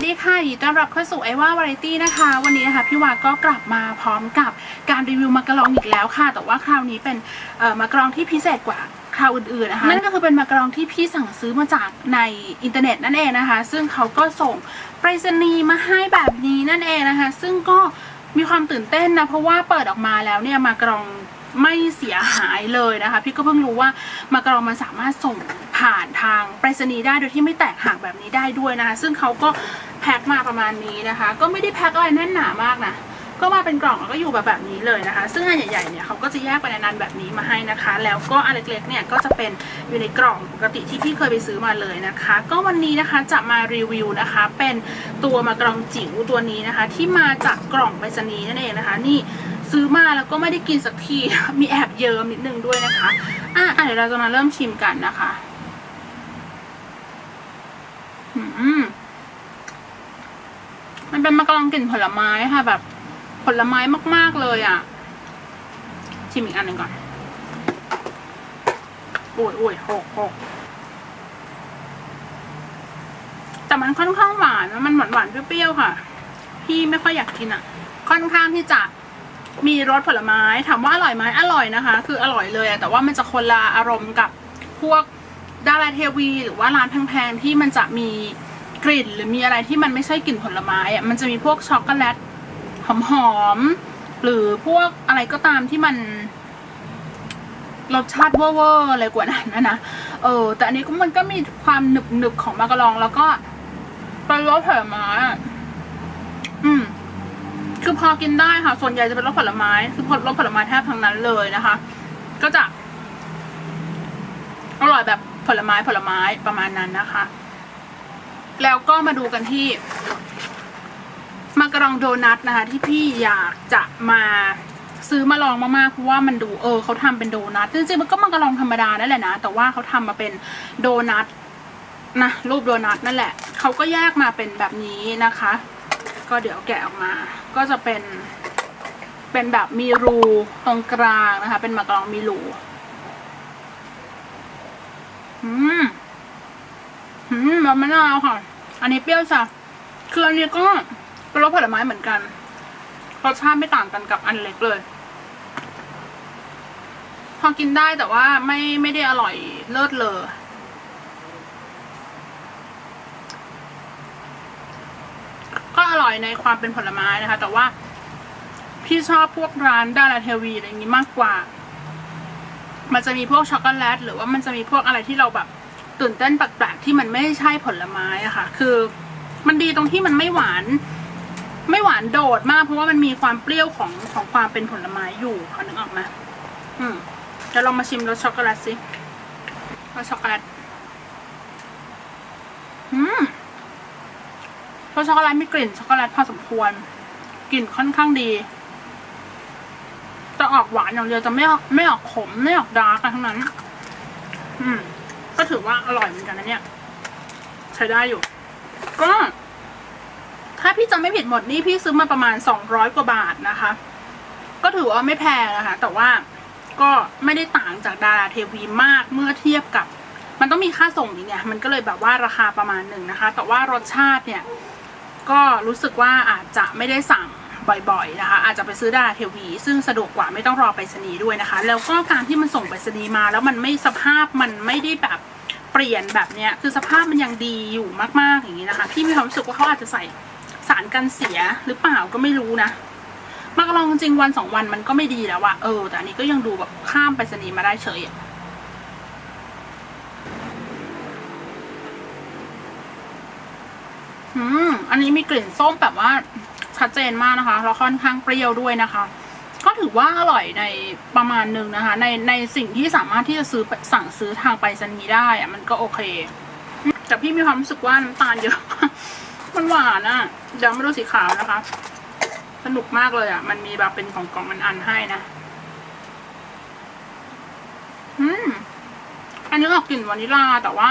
วัสดีค่ะยินดีต้อนรับเข้าสู่ไอว่าวาไรตี้นะคะ วันนี้นะคะพี่วาก็กลับมาพร้อมกับการรีวิวมากะลองอีกแล้วค่ะ แต่ว่าคราวนี้เป็นเอ่อมากะลองที่พิเศษกว่าคราวอื่นๆนะคะนั่นก็คือเป็นมากะลองที่พี่สั่งซื้อมาจากในอินเทอร์เน็ตนั่นเองนะคะ ซึ่งเขาก็ส่งไปรษณีย์มาให้แบบนี้นั่นเองนะคะ ซึ่งก็มีความตื่นเต้นนะเพราะว่าเปิดออกมาแล้วเนี่ยมากะลอง ไม่เสียหายเลยนะคะ พี่ก็เพิ่งรู้ว่ามากะลองมันสามารถส่งผ่านทางไปรษณีย์ได้โดยที่ไม่แตกหักแบบนี้ได้ด้วยนะคะ ซึ่งเขาก็แพ็คมาประมาณนี้นะคะ ก็ไม่ได้แพ็คอะไรแน่นหนามากนะก็มาเป็นกล่องแล้วก็อยู่แบบแบบนี้เลยนะคะ ซึ่งอันใหญ่ๆเนี่ยเขาก็จะแยกเป็นนนั้นแบบนี้มาให้นะคะ แล้วก็อันเล็กๆเนี่ยก็จะเป็นอยู่ในกล่องปกติที่พี่เคยไปซื้อมาเลยนะคะ ก็วันนี้นะคะจะมารีวิวนะคะ เป็นตัวมากรองจิ๋วตัวนี้นะคะ ที่มาจากกล่องไปรษณีย์นั่นเองนะคะ นี่ ซื้อมาแล้วก็ไม่ได้กินสักที มีแอบเยิ้มนิดนึงด้วยนะคะ อะอะเดี๋ยวเราจะมาเริ่มชิมกันนะคะอืมมันเป็นมะกรองกลิ่นผลไม้ค่ะ แบบ ผลไม้มาก ๆ เลยอะ ชิมอีกอันหนึ่งก่อนโอ้ยโอ้ยหกหกแต่มันค่อนข้างหวาน มันหวานหวานๆเปรี้ยวๆค่ะ พี่ไม่ค่อยอยากกินอะ ค่อนข้างที่จะ มีรสผลไม้ถามว่าอร่อยไหมอร่อยนะคะ คืออร่อยเลยแต่ว่ามันจะคนละอารมณ์กับพวกดาราเทวี หรือว่าร้านแพงๆที่มันจะมีกลิ่นหรือมีอะไรที่มันไม่ใช่กลิ่นผลไม้อะมันจะมีพวกช็อกโกแลตหอมๆหรือพวกอะไรก็ตามที่มันรสชาติเวอร์ๆอะไรกว่านั้นนะนะเออแต่อันนี้ก็มันก็มีความหนึบๆของมากะลองแล้วก็เป็นรสผลไม้ คือพอกินได้ค่ะ ส่วนใหญ่จะเป็นรสผลไม้ คือรสผลไม้แทบทั้งนั้นเลยนะคะ ก็จะ อร่อยแบบผลไม้ผลไม้ประมาณนั้นนะคะ แล้วก็มาดูกันที่มากรองโดนัทนะคะ ที่พี่อยากจะมาซื้อมาลองมากๆเพราะว่ามันดูเออเขาทำเป็นโดนัทจริงๆมันก็มากรองธรรมดานั่นแหละนะ แต่ว่าเขาทำมาเป็นโดนัทนะรูปโดนัทนั่นแหละเขาก็แยกมาเป็นแบบนี้นะคะ ก็เดี๋ยวแกะออกมา ก็จะเป็น เป็นแบบมีรูตรงกลางนะคะ เป็นมากรองมีรูอืมอืมแบบมะนาวค่ะ อันนี้เปรี้ยวจ้ะคืออันนี้ก็เป็นรสผลไม้เหมือนกันรสชาติไม่ต่างกันกับอันเล็กเลย พอกินได้แต่ว่าไม่ไม่ได้อร่อยเลิศเลยก็อ ร่อยในความเป็นผลไม้นะคะ แต่ว่าพี่ชอบพวกร้านดาราเทวีอะไรอย่างนี้มากกว่า มันจะมีพวกช็อกโกแลตหรือว่ามันจะมีพวกอะไรที่เราแบบตื่นเต้นแปลกๆที่มันไม่ใช่ผลไม้อะค่ะ คือมันดีตรงที่มันไม่หวาน ไม่หวานโดดมาก เพราะว่ามันมีความเปรี้ยวของของความเป็นผลไม้อยู่เขานึกออกไหมอืมเดี๋ยวลองมาชิมรสช็อกโกแลตสิรสช็อกโกแลตอืม รสช็อกโกแลตมีกลิ่นช็อกโกแลตพอสมควร กลิ่นค่อนข้างดี จะออกหวานอย่างเดียวจะไม่ออกไม่ออกขมไม่ออกดาร์กอะไรทั้งนั้น อืม ก็ถือว่าอร่อยเหมือนกันนะเนี่ย ใช้ได้อยู่ ก็ ถ้าพี่จำไม่ผิดหมดนี่พี่ซื้อมาประมาณสองร้อยกว่าบาทนะคะ ก็ถือว่าไม่แพงนะคะ แต่ว่าก็ไม่ได้ต่างจากดาราเทวีมากเมื่อเทียบกับ มันต้องมีค่าส่งอีกเนี่ย มันก็เลยแบบว่าราคาประมาณหนึ่งนะคะ แต่ว่ารสชาติเนี่ย ก็รู้สึกว่าอาจจะไม่ได้สั่งบ่อยๆนะคะ อาจจะไปซื้อดาราเทวี ซึ่งสะดวกกว่าไม่ต้องรอไปรษณีย์ด้วยนะคะ แล้วก็การที่มันส่งไปรษณีย์มา แล้วมันไม่สภาพมันไม่ได้แบบเปลี่ยนแบบเนี้ยคือสภาพมันยังดีอยู่มากๆอย่างนี้นะคะพี่มีความรู้สึกว่าเขาอาจจะใส่สารกันเสียหรือเปล่าก็ไม่รู้นะมากลองจริงวันสองวันมันก็ไม่ดีแล้วอะเออแต่อันนี้ก็ยังดูแบบข้ามไปรษณีย์มาได้เฉยอะ อืม อันนี้มีกลิ่นส้มแบบว่าชัดเจนมากนะคะ แล้วค่อนข้างเปรี้ยวด้วยนะคะ ก็ถือว่าอร่อยในประมาณหนึ่งนะคะ ในในสิ่งที่สามารถที่จะซื้อสั่งซื้อทางไปรษณีย์ได้อะมันก็โอเค แต่พี่มีความรู้สึกว่าน้ำตาลเยอะ มันหวานอะเดี๋ยวมาดูสีขาวนะคะ สนุกมากเลยอะมันมีแบบเป็นของกล่องมันอันให้นะ อืม อันนี้ออกกลิ่นวานิลลาแต่ว่า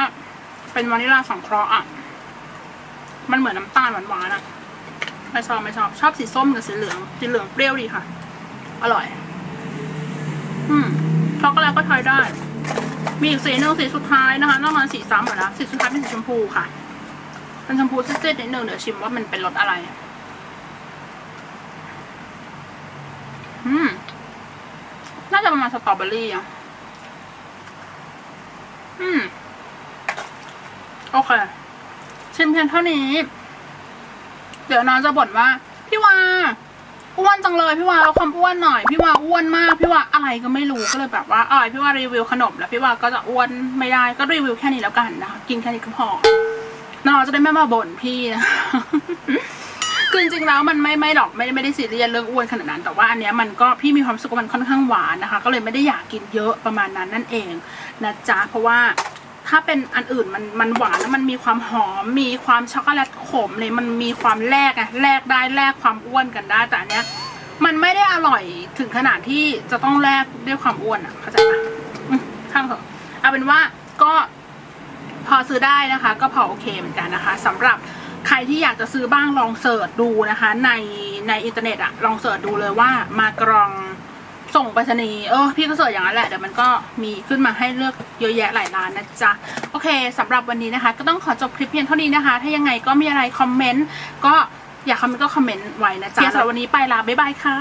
เป็นวานิลลาสังเคราะห์อะ มันเหมือนน้ำตาลหวานๆอะไม่ชอบไม่ชอบชอบสีส้มกับสีเหลือง สีเหลืองเปรี้ยวดีค่ะ อร่อย อืมช็อกโกแลตก็ใช้ได้ มีอีกสีหนึ่งสีสุดท้ายนะคะนอกนั้นสีซ้ำหมดแล้วสีสุดท้ายเป็นสีชมพูค่ะมันชมพูซีดๆนิดนึงเดี๋ยวชิมว่ามันเป็นรสอะไร อืมน่าจะประมาณสตรอเบอรี่อะ อืม โอเค ชิมเพียงเท่านี้ เดี๋ยวน้องจะบ่นว่า พี่วาอ้วนจังเลยพี่วาเอาความอ้วนหน่อยพี่วาอ้วนมากพี่วาอะไรก็ไม่รู้ก็เลยแบบว่าอ่อยพี่วารีวิวขนมแล้วพี่วาก็จะอ้วนไม่ได้ก็รีวิวแค่นี้แล้วกันนะคะกินแค่นี้ก็พอน้องจะได้ไม่มาบ่นพี่นะคือจริงๆแล้วมันไม่ไม่หรอกไม่ไม่ได้ซีเรียสเรื่องอ้วนขนาดนั้น แต่ว่าอันเนี้ยมันก็พี่มีความสึกมันค่อนข้างหวานนะคะ ก็เลยไม่ได้อยากกินเยอะประมาณนั้นนั่นเองนะจ๊ะเพราะว่า ถ้าเป็นอันอื่นมันมันหวานแล้วมันมีความหอม มีความช็อกโกแลตขมเลยมันมีความแลกอะแลกได้แลกความอ้วนกันได้แต่อันเนี้ยมันไม่ได้อร่อยถึงขนาดที่จะต้องแลกด้วยความอ้วนอะเข้าใจปะอืมช่างเถอะเอาเป็นว่าก็พอซื้อได้นะคะ ก็พอโอเคเหมือนกันนะคะสำหรับใครที่อยากจะซื้อบ้างลองเสิร์ชดูนะคะ ในในอินเทอร์เน็ตอะลองเสิร์ชดูเลยว่ามากรอง ส่งไปรษณีย์เออพี่ก็เสิร์ชอย่างนั้นแหละเดี๋ยวมันก็มีขึ้นมาให้เลือกเยอะแยะหลายร้านนะจ๊ะโอเคสำหรับวันนี้นะคะ ก็ต้องขอจบคลิปเพียงเท่านี้นะคะ ถ้ายังไงก็มีอะไรคอมเมนต์ก็อยากคอมเมนต์ก็คอมเมนต์ไว้นะจ๊ะสำหรับวันนี้ไปละบ๊ายบายค่ะ